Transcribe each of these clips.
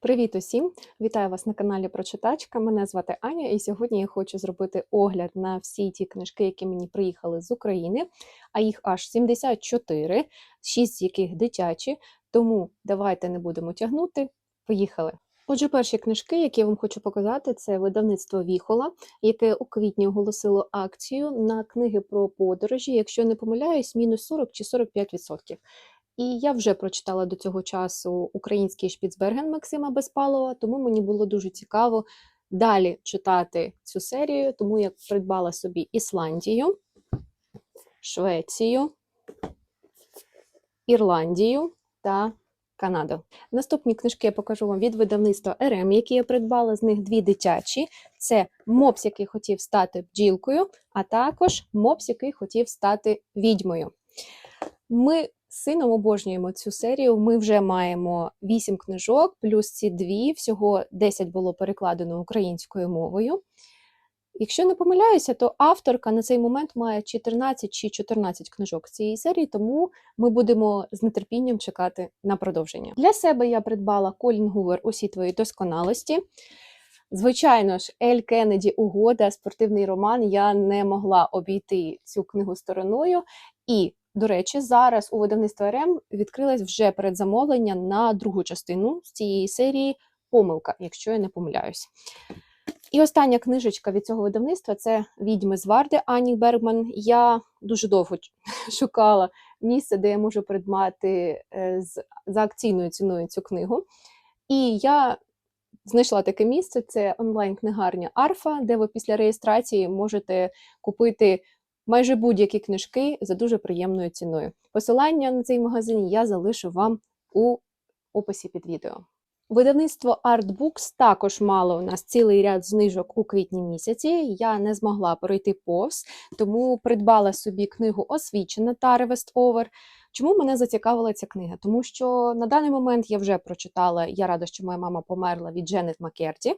Привіт усім! Вітаю вас на каналі Прочитачка. Мене звати Аня, і сьогодні я хочу зробити огляд на всі ті книжки, які мені приїхали з України, а їх аж 74, 6 з яких дитячі. Тому давайте не будемо тягнути. Поїхали! Отже, перші книжки, які я вам хочу показати, це видавництво Віхола, яке у квітні оголосило акцію на книги про подорожі. Якщо не помиляюсь, мінус 40 чи 45%. І я вже прочитала до цього часу український Шпіцберген Максима Безпалова, тому мені було дуже цікаво далі читати цю серію, тому я придбала собі Ісландію, Швецію, Ірландію та Канаду. Наступні книжки я покажу вам від видавництва РМ, які я придбала. З них дві дитячі: це мопс, який хотів стати бджілкою, а також мопс, який хотів стати відьмою. Ми сином обожнюємо цю серію. Ми вже маємо 8 книжок, плюс ці дві, всього 10 було перекладено українською мовою. Якщо не помиляюся, то авторка на цей момент має 14 чи 14 книжок цієї серії, тому ми будемо з нетерпінням чекати на продовження. Для себе я придбала Колін Гувер усі твої досконалості. Звичайно ж, Ель Кеннеді Угода, спортивний роман. Я не могла обійти цю книгу стороною. І до речі, зараз у видавництва РМ відкрилось вже передзамовлення на другу частину з цієї серії Помилка, якщо я не помиляюсь. І остання книжечка від цього видавництва це Відьми з Варди Ані Бергман. Я дуже довго шукала місце, де я можу придбати е, за акційною ціною цю книгу. І я знайшла таке місце: це онлайн-книгарня Арфа, де ви після реєстрації можете купити майже будь-які книжки за дуже приємною ціною. Посилання на цей магазин я залишу вам у описі під відео. Видавництво Artbooks також мало у нас цілий ряд знижок у квітні місяці. Я не змогла пройти повз, тому придбала собі книгу Освічена Тари Вестовер. Чому мене зацікавила ця книга? Тому що на даний момент я вже прочитала Я рада, що моя мама померла від Дженет Макерті.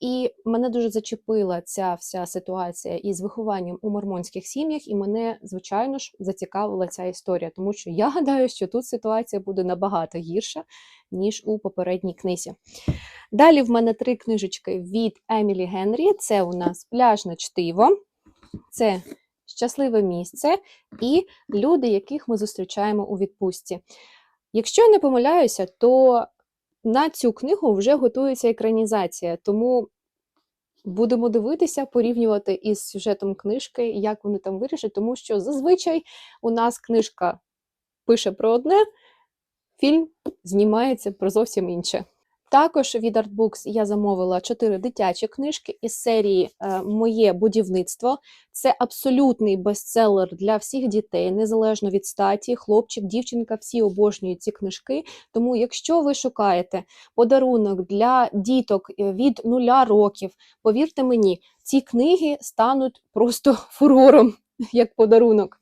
І мене дуже зачепила ця вся ситуація із вихованням у мормонських сім'ях, і мене, звичайно ж, зацікавила ця історія, тому що я гадаю, що тут ситуація буде набагато гірша, ніж у попередній книзі. Далі в мене три книжечки від Емілі Генрі: це у нас пляжне чтиво, це щасливе місце і люди, яких ми зустрічаємо у відпустці. Якщо я не помиляюся, то на цю книгу вже готується екранізація, тому будемо дивитися, порівнювати із сюжетом книжки, як вони там вирішать, тому що зазвичай у нас книжка пише про одне, фільм знімається про зовсім інше. Також від Artbooks я замовила чотири дитячі книжки із серії е, Моє будівництво. Це абсолютний бестселер для всіх дітей, незалежно від статі, хлопчик, дівчинка, всі обожнюють ці книжки. Тому, якщо ви шукаєте подарунок для діток е, від нуля років, повірте мені, ці книги стануть просто фурором як подарунок.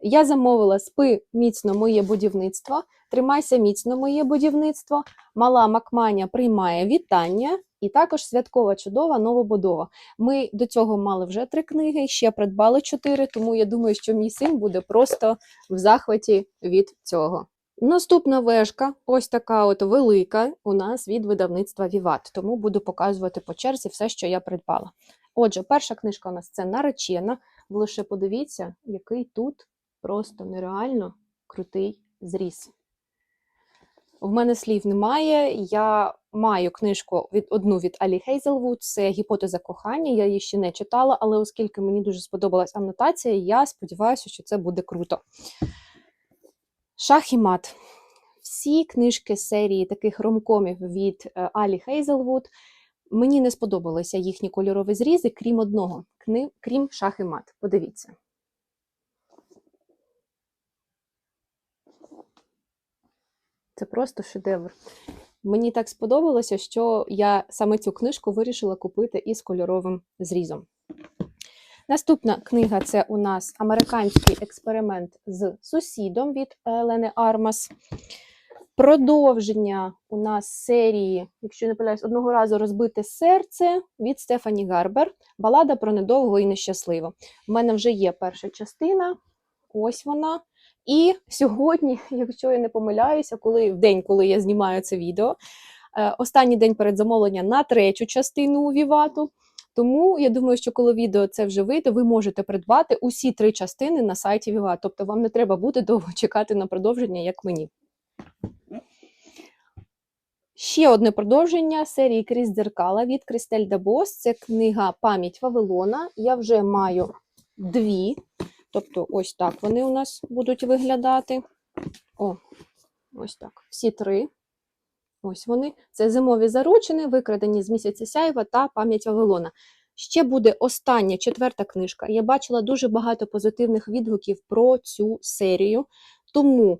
Я замовила спи міцно моє будівництво. Тримайся міцно моє будівництво. Мала Макманя приймає вітання, і також святкова чудова новобудова. Ми до цього мали вже три книги, ще придбали чотири, тому я думаю, що мій син буде просто в захваті від цього. Наступна вежка, ось така от велика, у нас від видавництва Віват, тому буду показувати по черзі все, що я придбала. Отже, перша книжка у нас це наречена. Ви лише подивіться, який тут просто нереально крутий зріз. В мене слів немає. Я маю книжку від одну від Алі Хейзелвуд, це гіпотеза кохання. Я її ще не читала, але оскільки мені дуже сподобалась анотація, я сподіваюся, що це буде круто. Шах і мат. Всі книжки серії таких ромкомів від е, Алі Хейзелвуд. Мені не сподобалися їхні кольорові зрізи, крім одного, крім шах і мат. Подивіться. Це просто шедевр. Мені так сподобалося, що я саме цю книжку вирішила купити із кольоровим зрізом. Наступна книга це у нас американський експеримент з сусідом від Елени Армас. Продовження у нас серії, якщо не помиляюсь, одного разу розбите серце від Стефані Гарбер. Балада про недовго і нещасливо. У мене вже є перша частина. Ось вона. І сьогодні, якщо я не помиляюся, коли в день, коли я знімаю це відео, е, останній день перед замовлення на третю частину Вівату. Тому я думаю, що коли відео це вже вийде, ви можете придбати усі три частини на сайті Віват. Тобто вам не треба буде довго чекати на продовження, як мені. Ще одне продовження серії Крізь дзеркала від Кристель Дабос. Це книга Пам'ять Вавилона. Я вже маю дві. Тобто, ось так вони у нас будуть виглядати. О, ось так. Всі три. Ось вони. Це зимові заручини, викрадені з місяця Сяєва та пам'ять Вавилона. Ще буде остання четверта книжка. Я бачила дуже багато позитивних відгуків про цю серію. Тому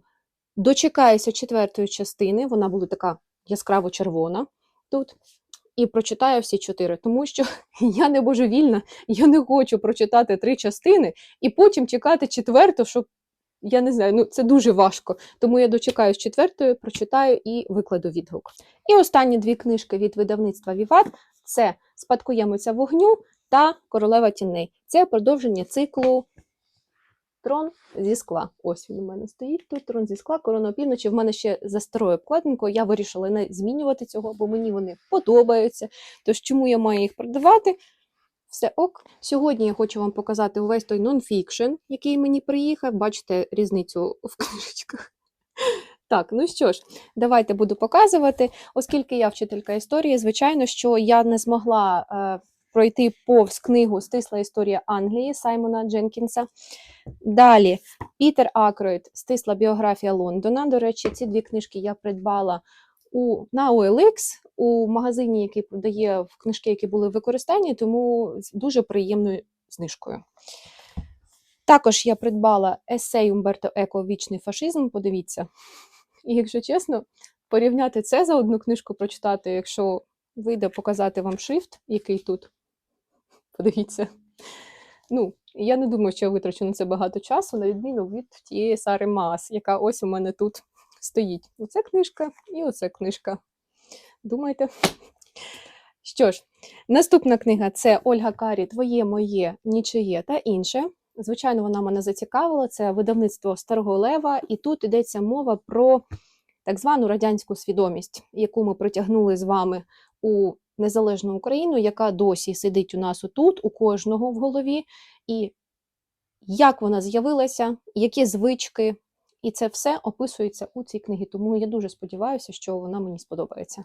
дочекаюся четвертої частини. Вона буде така яскраво червона тут. І прочитаю всі чотири, тому що я не божевільна, я не хочу прочитати три частини і потім чекати четверту, щоб я не знаю, ну це дуже важко. Тому я дочекаюсь четвертої, прочитаю і викладу відгук. І останні дві книжки від видавництва Віват це Спадкоємиця вогню та Королева тіней. Це продовження циклу Трон зі скла. Ось він у мене стоїть тут. Трон зі скла, корона півночі. В мене ще за старою обкладинкою. Я вирішила не змінювати цього, бо мені вони подобаються. Тож чому я маю їх продавати? Все ок. Сьогодні я хочу вам показати увесь той нонфікшн, який мені приїхав. Бачите різницю в книжечках. Так, ну що ж, давайте буду показувати. Оскільки я вчителька історії, звичайно, що я не змогла е, пройти повз книгу Стисла історія Англії Саймона Дженкінса. Далі Пітер Акройд Стисла біографія Лондона. До речі, ці дві книжки я придбала у, на OLX, у магазині, який продає в книжки, які були в використанні, тому з дуже приємною знижкою. Також я придбала есей Умберто Еко Вічний фашизм. Подивіться. І якщо чесно, порівняти це за одну книжку прочитати, якщо вийде показати вам шрифт, який тут. Подивіться. Ну, я не думаю, що я витрачу на це багато часу, на відміну від тієї Сари Маас, яка ось у мене тут стоїть. Оце книжка і оце книжка. Думайте. Що ж, наступна книга це Ольга Карі Твоє, моє, нічиє та інше. Звичайно, вона мене зацікавила. Це видавництво Старого Лева, і тут йдеться мова про так звану радянську свідомість, яку ми притягнули з вами у незалежну Україну, яка досі сидить у нас отут, у кожного в голові, і як вона з'явилася, які звички, і це все описується у цій книгі. Тому я дуже сподіваюся, що вона мені сподобається.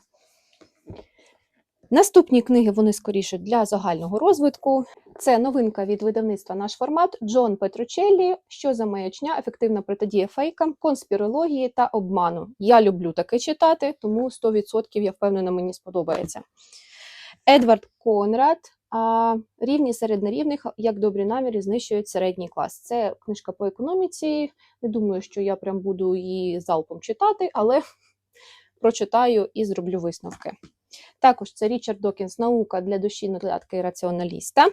Наступні книги вони скоріше для загального розвитку. Це новинка від видавництва наш формат Джон Петручеллі. Що за маячня, ефективна протидія фейкам, конспірології та обману. Я люблю таке читати, тому 100% я впевнена, мені сподобається. Едвард Конрад. Рівні серед нерівних, як добрі наміри, знищують середній клас. Це книжка по економіці. Не думаю, що я прям буду її залпом читати, але прочитаю і зроблю висновки. Також це Річард Докінс Наука для душі і раціоналіста.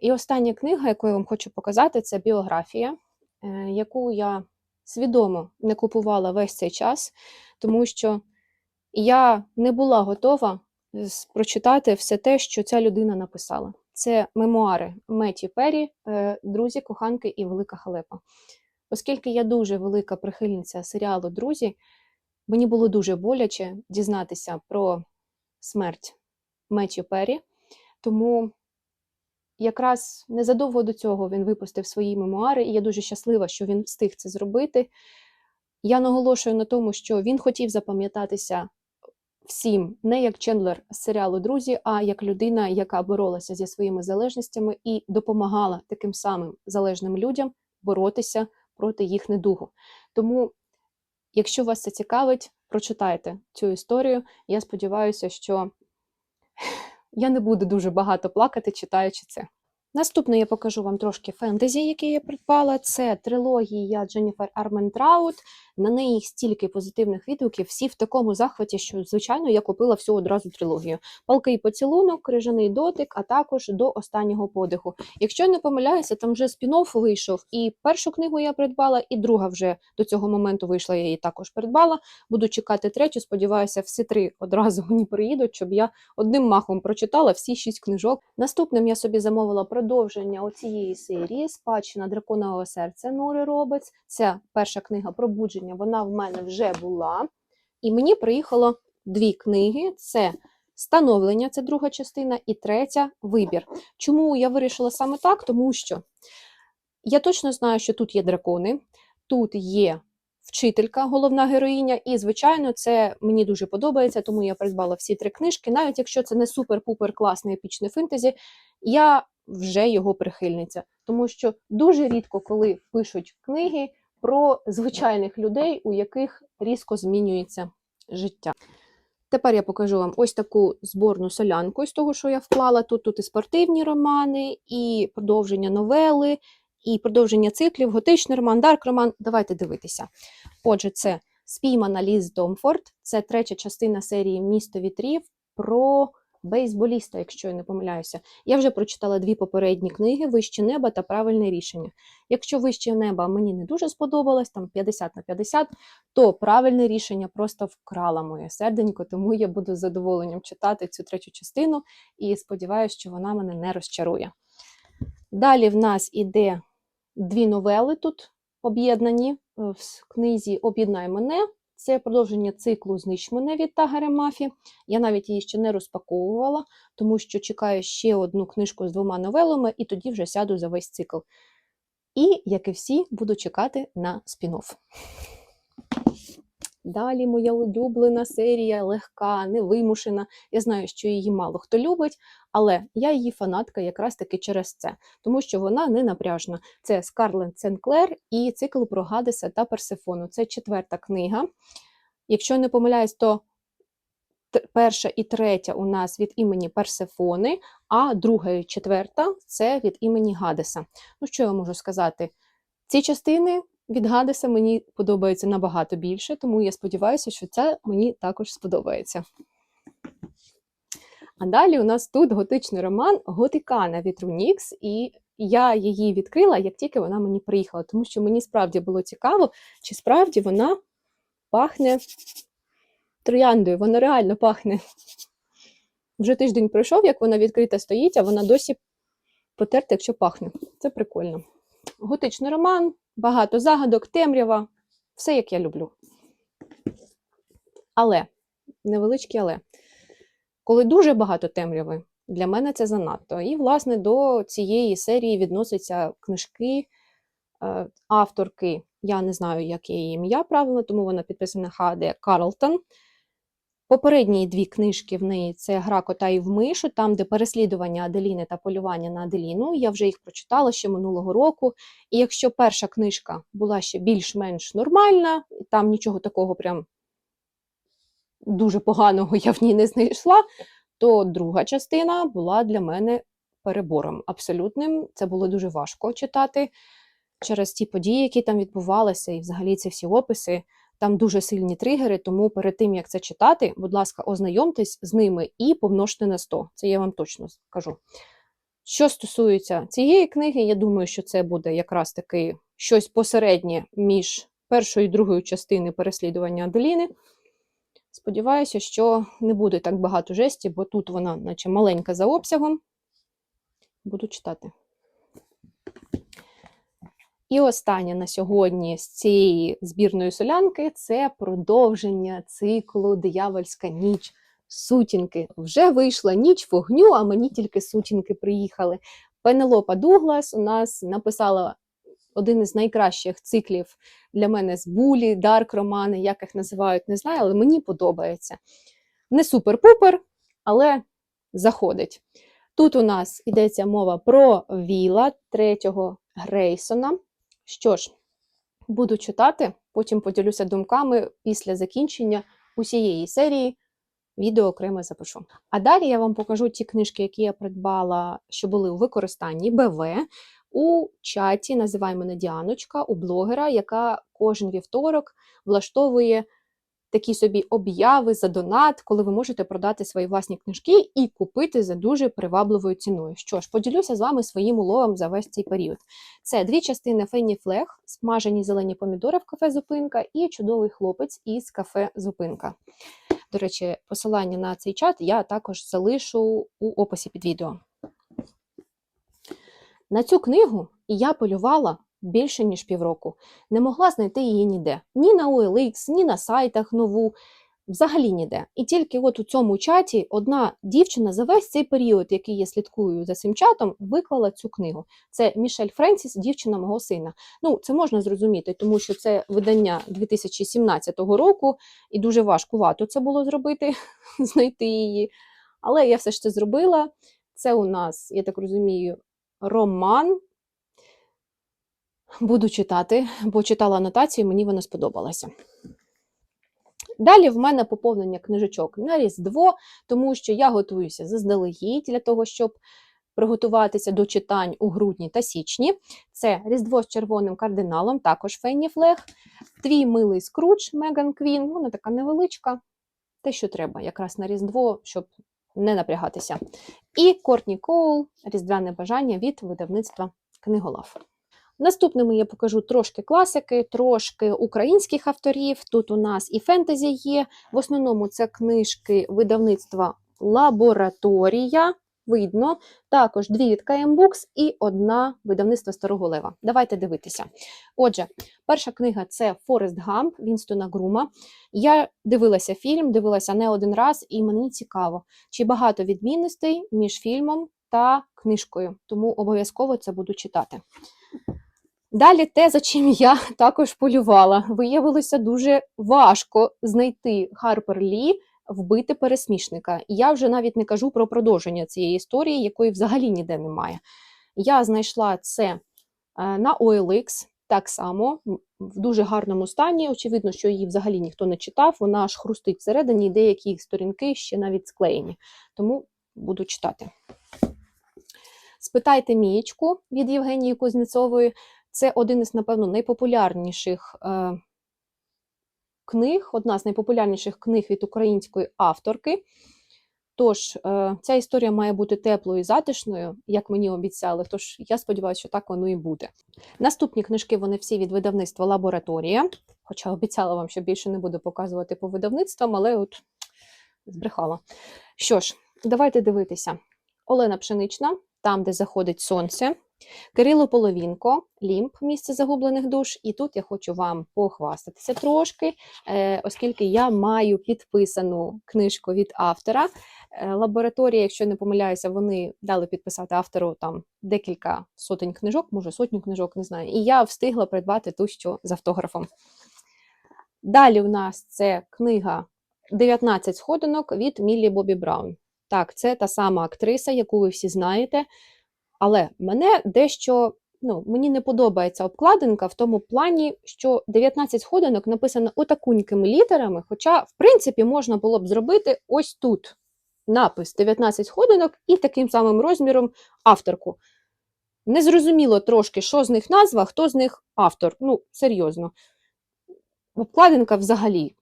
І остання книга, яку я вам хочу показати, це біографія, е, яку я свідомо не купувала весь цей час, тому що я не була готова прочитати все те, що ця людина написала. Це мемуари Меті Перрі, е, друзі, коханки і велика халепа. Оскільки я дуже велика прихильниця серіалу Друзі, мені було дуже боляче дізнатися про смерть Меттю Перрі, тому якраз незадовго до цього він випустив свої мемуари, і я дуже щаслива, що він встиг це зробити. Я наголошую на тому, що він хотів запам'ятатися всім, не як Чендлер з серіалу Друзі, а як людина, яка боролася зі своїми залежностями і допомагала таким самим залежним людям боротися проти їх недугу. Тому, якщо вас це цікавить, прочитайте цю історію. Я сподіваюся, що я не буду дуже багато плакати, читаючи це. Наступне я покажу вам трошки фентезі, які я придбала. Це трилогія Дженніфер Арментраут. На неї стільки позитивних відгуків, всі в такому захваті, що, звичайно, я купила всю одразу трилогію. Палкий поцілунок, крижаний дотик, а також до останнього подиху. Якщо не помиляюся, там вже спін-офф вийшов, і першу книгу я придбала, і друга вже до цього моменту вийшла, я її також придбала. Буду чекати третю. Сподіваюся, всі три одразу мені приїдуть, щоб я одним махом прочитала всі шість книжок. Наступним я собі замовила продовження оцієї серії Спадщина драконового серця Нори Робець. Це перша книга пробудження. Вона в мене вже була. І мені приїхало дві книги: це становлення, це друга частина, і третя вибір. Чому я вирішила саме так? Тому що я точно знаю, що тут є дракони, тут є вчителька, головна героїня, і, звичайно, це мені дуже подобається, тому я придбала всі три книжки. Навіть якщо це не супер-пупер класне епічне фентезі, я вже його прихильниця. Тому що дуже рідко, коли пишуть книги про звичайних людей, у яких різко змінюється життя. Тепер я покажу вам ось таку зборну солянку з того, що я вклала. Тут тут і спортивні романи, і продовження новели, і продовження циклів, готичний роман, дарк роман. Давайте дивитися. Отже, це спіймана Ліз Домфорд, це третя частина серії Місто вітрів про бейсболіста, якщо я не помиляюся. Я вже прочитала дві попередні книги Вище неба та правильне рішення. Якщо вище неба мені не дуже сподобалось, там 50 на 50, то правильне рішення просто вкрала моє серденько, тому я буду з задоволенням читати цю третю частину і сподіваюся, що вона мене не розчарує. Далі в нас іде дві новели тут об'єднані е, в книзі Об'єднай мене. Це продовження циклу Знищ мене від Тагера Мафі. Я навіть її ще не розпаковувала, тому що чекаю ще одну книжку з двома новелами, і тоді вже сяду за весь цикл. І, як і всі, буду чекати на спін-офф. Далі моя улюблена серія, легка, невимушена. Я знаю, що її мало хто любить, але я її фанатка якраз таки через це, тому що вона не напряжна. Це Скарлет Сенклер і цикл про Гадеса та Персефону. Це четверта книга. Якщо не помиляюсь, то перша і третя у нас від імені Персефони, а друга і четверта це від імені Гадеса. Ну, що я можу сказати? Ці частини від Гадеса мені подобаються набагато більше, тому я сподіваюся, що це мені також сподобається. А далі у нас тут готичний роман Готикана від Рунікс, і я її відкрила, як тільки вона мені приїхала, тому що мені справді було цікаво, чи справді вона пахне трояндою, вона реально пахне. Вже тиждень пройшов, як вона відкрита стоїть, а вона досі потерта, якщо пахне. Це прикольно. Готичний роман, багато загадок, темрява, все як я люблю. Але, невеличке але, коли дуже багато темряви, для мене це занадто. І, власне, до цієї серії відносяться книжки е, авторки. Я не знаю, яке її ім'я правильно, тому вона підписана Хаде Карлтон. Попередні дві книжки в неї це Гра кота і в мишу, там, де переслідування Аделіни та полювання на Аделіну. Я вже їх прочитала ще минулого року. І якщо перша книжка була ще більш-менш нормальна, там нічого такого прям дуже поганого я в ній не знайшла, то друга частина була для мене перебором абсолютним. Це було дуже важко читати через ті події, які там відбувалися, і взагалі ці всі описи. Там дуже сильні тригери, тому перед тим як це читати, будь ласка, ознайомтесь з ними і помножте на 100. Це я вам точно скажу. Що стосується цієї книги, я думаю, що це буде якраз таки щось посереднє між першою і другою частиною переслідування Аделіни. Сподіваюся, що не буде так багато жесті, бо тут вона, наче маленька за обсягом. Буду читати. І останнє на сьогодні з цієї збірної солянки це продовження циклу Диявольська ніч. Сутінки. Вже вийшла ніч вогню, а мені тільки сутінки приїхали. Пенелопа Дуглас у нас написала один із найкращих циклів для мене з булі, дарк романи, як їх називають, не знаю, але мені подобається. Не супер-пупер, але заходить. Тут у нас йдеться мова про Віла третього Грейсона. Що ж, буду читати, потім поділюся думками після закінчення усієї серії. Відео окремо запишу. А далі я вам покажу ті книжки, які я придбала, що були у використанні БВ у чаті. Називай мене Діаночка, у блогера, яка кожен вівторок влаштовує такі собі обяви за донат, коли ви можете продати свої власні книжки і купити за дуже привабливою ціною. Що ж, поділюся з вами своїм уловом за весь цей період. Це дві частини Фенні Флег, смажені зелені помідори в кафе Зупинка і чудовий хлопець із кафе Зупинка. До речі, посилання на цей чат я також залишу у описі під відео. На цю книгу я полювала більше ніж півроку. Не могла знайти її ніде. Ні на OLX, ні на сайтах нову. Взагалі ніде. І тільки от у цьому чаті одна дівчина за весь цей період, який я слідкую за цим чатом, виклала цю книгу. Це Мішель Френсіс, дівчина мого сина. Ну, це можна зрозуміти, тому що це видання 2017 року, і дуже важкувато це було зробити, знайти її. Але я все ж це зробила. Це у нас, я так розумію, роман. Буду читати, бо читала анотацію, мені вона сподобалася. Далі в мене поповнення книжечок на Різдво, тому що я готуюся заздалегідь для того, щоб приготуватися до читань у грудні та січні. Це Різдво з червоним кардиналом, також Фенні Флег, Твій милий скруч Меган Квін, вона така невеличка, те, що треба, якраз на Різдво, щоб не напрягатися. І Кортні Коул, Різдвяне бажання від видавництва Книголав. Наступними я покажу трошки класики, трошки українських авторів. Тут у нас і фентезі є. В основному це книжки видавництва Лабораторія. Видно, також дві від KM і одна видавництва Старого Лева. Давайте дивитися. Отже, перша книга це Форест Гамп Вінстона Грума. Я дивилася фільм, дивилася не один раз, і мені цікаво, чи багато відмінностей між фільмом та книжкою. Тому обов'язково це буду читати. Далі те, за чим я також полювала, виявилося дуже важко знайти Харпер Лі вбити пересмішника. Я вже навіть не кажу про продовження цієї історії, якої взагалі ніде немає. Я знайшла це е, на OLX так само, в дуже гарному стані. Очевидно, що її взагалі ніхто не читав, вона аж хрустить всередині, і деякі сторінки ще навіть склеєні. Тому буду читати. Спитайте Мієчку від Євгенії Кузнєцової. Це один із, напевно, найпопулярніших е, книг, одна з найпопулярніших книг від української авторки. Тож, е, ця історія має бути теплою і затишною, як мені обіцяли. Тож я сподіваюся, що так воно і буде. Наступні книжки вони всі від видавництва Лабораторія. Хоча обіцяла вам, що більше не буду показувати по видавництвам, але от збрехала. Що ж, давайте дивитися. Олена Пшенична, там, де заходить сонце. Кирило Половінко, Лімп, місце загублених душ. І тут я хочу вам похвастатися трошки, е, оскільки я маю підписану книжку від автора. Е, Лабораторія, якщо не помиляюся, вони дали підписати автору там декілька сотень книжок, може сотню книжок, не знаю. І я встигла придбати ту, що з автографом. Далі у нас це книга 19 сходинок від Міллі Бобі Браун. Так, це та сама актриса, яку ви всі знаєте. Але мене дещо ну, мені не подобається обкладинка в тому плані, що 19 сходинок написано отакунькими літерами, хоча, в принципі, можна було б зробити ось тут напис 19 сходинок і таким самим розміром авторку. Незрозуміло трошки, що з них назва, хто з них автор. Ну, серйозно. Обкладинка взагалі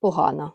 погана.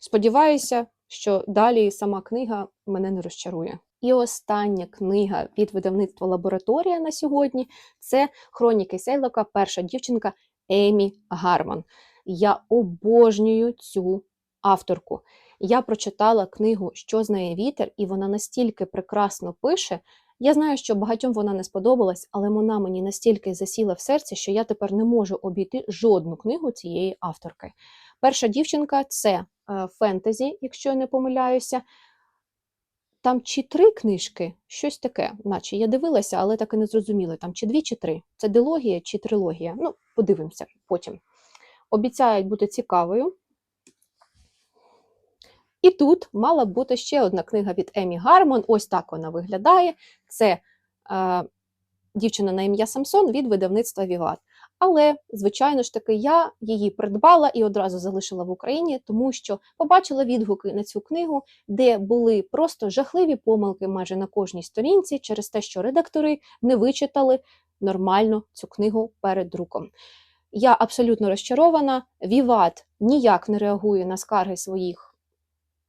Сподіваюся, що далі сама книга мене не розчарує. І остання книга від видавництва Лабораторія на сьогодні це Хроніки Сейлока, перша дівчинка Емі Гарман. Я обожнюю цю авторку. Я прочитала книгу Що знає вітер, і вона настільки прекрасно пише. Я знаю, що багатьом вона не сподобалась, але вона мені настільки засіла в серці, що я тепер не можу обійти жодну книгу цієї авторки. Перша дівчинка це е, фентезі, якщо я не помиляюся. Там чи три книжки, щось таке, наче я дивилася, але так і не зрозуміла, там чи дві, чи три. Це дилогія чи трилогія. Ну, подивимося потім. Обіцяють бути цікавою. І тут мала бути ще одна книга від Емі Гармон. Ось так вона виглядає. Це е, дівчина на ім'я Самсон від видавництва Віват. Але, звичайно ж таки, я її придбала і одразу залишила в Україні, тому що побачила відгуки на цю книгу, де були просто жахливі помилки майже на кожній сторінці, через те, що редактори не вичитали нормально цю книгу перед друком. Я абсолютно розчарована. Віват ніяк не реагує на скарги своїх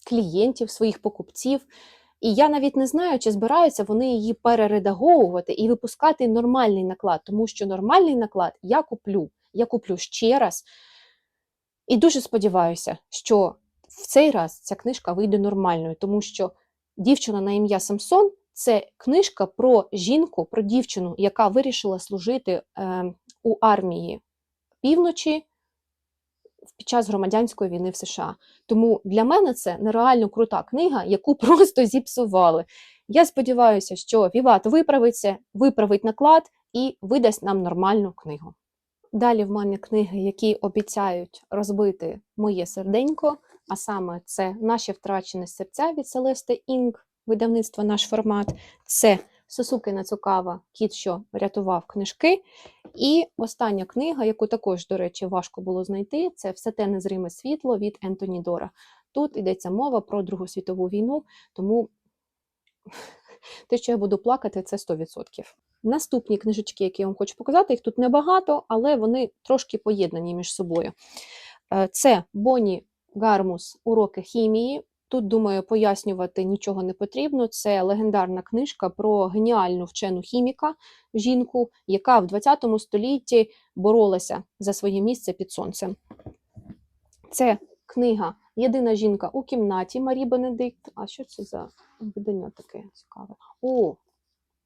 клієнтів, своїх покупців. І я навіть не знаю, чи збираються вони її перередаговувати і випускати нормальний наклад, тому що нормальний наклад я куплю. Я куплю ще раз. І дуже сподіваюся, що в цей раз ця книжка вийде нормальною, тому що дівчина на ім'я Самсон це книжка про жінку, про дівчину, яка вирішила служити е, у армії півночі під час громадянської війни в США. Тому для мене це нереально крута книга, яку просто зіпсували. Я сподіваюся, що Віват виправиться, виправить наклад і видасть нам нормальну книгу. Далі в мене книги, які обіцяють розбити моє серденько, а саме це наші втрачені серця від Селесте Інг, видавництво наш формат. Це Сосукина Цукава, кіт, що врятував книжки. І остання книга, яку також, до речі, важко було знайти, це Все те незриме світло від Ентоні Дора. Тут йдеться мова про Другу світову війну, тому те, що я буду плакати, це 100%. Наступні книжечки, які я вам хочу показати, їх тут небагато, але вони трошки поєднані між собою. Е, Це Бонні Гармус Уроки хімії. Тут, думаю, пояснювати нічого не потрібно. Це легендарна книжка про геніальну вчену хіміка, жінку, яка в 20 столітті боролася за своє місце під сонцем. Це книга Єдина жінка у кімнаті Марі Бенедикт. А що це за видання таке цікаве? О,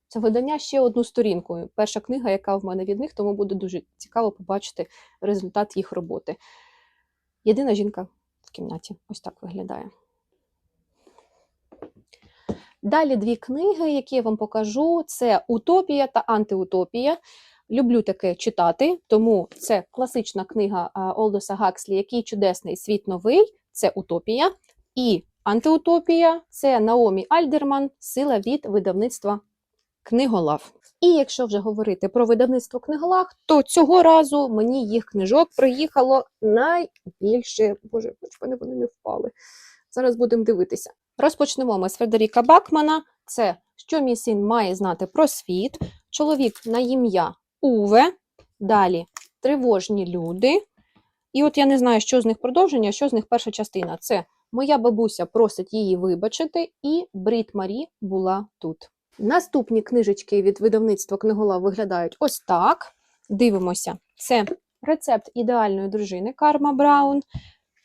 це видання ще одну сторінку. Перша книга, яка в мене від них, тому буде дуже цікаво побачити результат їх роботи. Єдина жінка в кімнаті. Ось так виглядає. Далі дві книги, які я вам покажу: це Утопія та Антиутопія. Люблю таке читати, тому це класична книга Олдоса Гакслі, який чудесний світ новий, це Утопія. І Антиутопія це Наомі Альдерман, сила від видавництва Книголав. І якщо вже говорити про видавництво книголав, то цього разу мені їх книжок приїхало найбільше. Боже, хоч вони вони не впали. Зараз будемо дивитися. Розпочнемо ми з Фредеріка Бакмана. Це що мій син має знати про світ, чоловік на ім'я Уве. Далі тривожні люди. І от я не знаю, що з них продовження, що з них перша частина. Це моя бабуся просить її вибачити, і Брід Марі була тут. Наступні книжечки від видавництва книголав виглядають ось так. Дивимося. Це рецепт ідеальної дружини Карма Браун.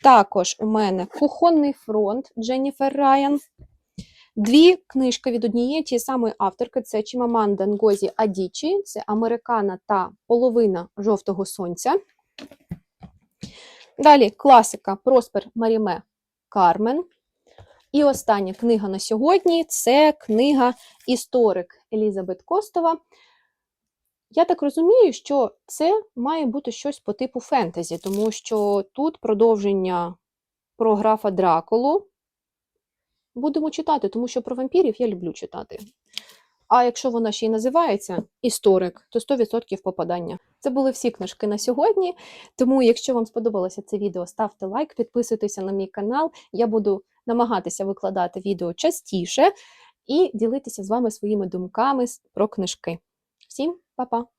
Також у мене кухонний фронт Дженніфер Райан. Дві книжки від однієї тієї самої авторки: це Чімаманда Нгозі Адічі, це Американа та половина жовтого сонця. Далі класика Проспер Маріме Кармен. І остання книга на сьогодні це книга Історик Елізабет Костова. Я так розумію, що це має бути щось по типу фентезі, тому що тут продовження про графа Дракулу. Будемо читати, тому що про вампірів я люблю читати. А якщо вона ще й називається історик, то 100% попадання. Це були всі книжки на сьогодні. Тому, якщо вам сподобалося це відео, ставте лайк, підписуйтеся на мій канал. Я буду намагатися викладати відео частіше і ділитися з вами своїми думками про книжки. Всім Pa, pa.